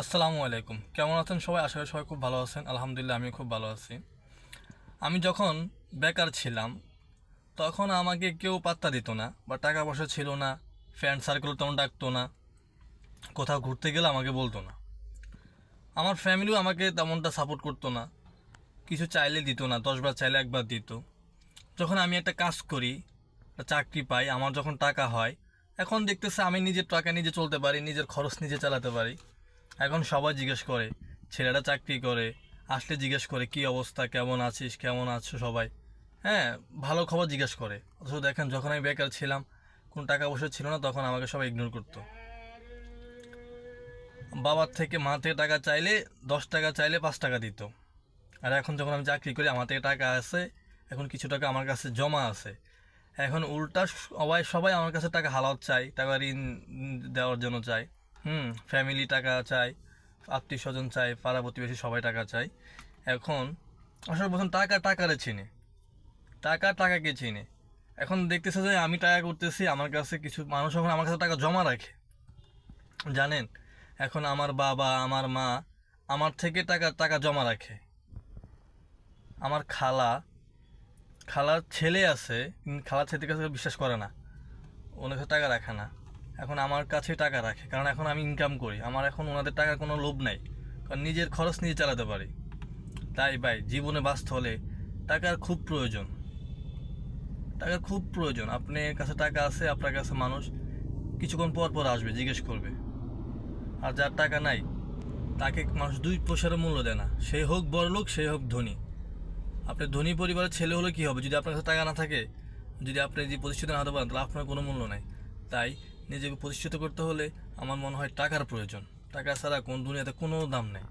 আসসালামু আলাইকুম। কেমন আছেন সবাই? আশা করি সবাই খুব ভালো আছেন। আলহামদুলিল্লাহ আমি খুব ভালো আছি। আমি যখন বেকার ছিলাম, তখন আমাকে কেউ পাত্তা দিত না বা টাকা পয়সা ছিল না ফ্রেন্ড সার্কেল তেমন ডাকতো না, কোথাও ঘুরতে গেলে আমাকে বলতো না। আমার ফ্যামিলিও আমাকে তেমনটা সাপোর্ট করতো না, কিছু চাইলে দিত না দশবার চাইলে একবার দিত। যখন আমি একটা কাজ করি চাকরি পাই, আমার যখন টাকা হয়, এখন দেখতেছে আমি নিজের টাকা নিজে চলতে পারি, নিজের খরচ নিজে চালাতে পারি। এখন সবাই জিজ্ঞেস করে, ছেলেরা চাকরি করে, আসলে জিজ্ঞেস করে, কি অবস্থা, কেমন আছিস, কেমন আছো সবাই? হ্যাঁ ভালো খবর জিজ্ঞেস করে। অথচ দেখেন, যখন আমি বেকার ছিলাম, কোনো টাকা পয়সা ছিল না, তখন আমাকে সবাই ইগনোর করতো। বাবার থেকে মা থেকে টাকা চাইলে, দশ টাকা চাইলে পাঁচ টাকা দিত। আর এখন যখন আমি চাকরি করি, আমার থেকে টাকা আছে, এখন কিছু টাকা আমার কাছে জমা আছে। এখন উল্টা সবাই সবাই আমার কাছে টাকা হালাত চাই টাকা ঋণ দেওয়ার জন্য চাই হুম ফ্যামিলি টাকা চাই আত্মীয় স্বজন চাই, পাড়া প্রতিবেশী সবাই টাকা চাই। এখন আসলে প্রথম টাকা টাকারে চিনে। টাকা টাকাকে চিনে। এখন দেখতেছে যে আমি টাকা করতেছি, আমার কাছে কিছু মানুষ এখন আমার কাছে টাকা জমা রাখে। জানেন, এখন আমার বাবা, আমার মা আমার থেকে টাকা টাকা জমা রাখে। আমার খালা, খালার ছেলে আছে খালার ছেলের কাছে বিশ্বাস করে না। ওনার কাছে টাকা রাখে না। এখন আমার কাছে টাকা রাখে, কারণ এখন আমি ইনকাম করি। আমার এখন ওনাদের টাকার কোনো লোভ নাই, কারণ নিজের খরচ নিজে চালাতে পারি। তাই ভাই, জীবনে বাঁচতে হলে টাকার খুব প্রয়োজন। টাকার খুব প্রয়োজন। আপনার কাছে টাকা আছে, আপনার কাছে মানুষ কিছুক্ষণ পর পর আসবে, জিজ্ঞেস করবে। আর যার টাকা নাই, তাকে মানুষ দুই পয়সারও মূল্য দেয় না। সে হোক বড় লোক, সে হোক ধনী। আপনি ধনী পরিবারের ছেলে হলে কী হবে? যদি আপনার কাছে টাকা না থাকে, যদি আপনি যদি প্রতিষ্ঠিত না হতে পারেন, তাহলে আপনার কোনো মূল্য নাই। তাই নিজেকে প্রতিষ্ঠিত করতে হলে আমার মনে হয় টাকার প্রয়োজন। টাকা ছাড়া কোন দুনিয়াতে কোনো দাম নেই।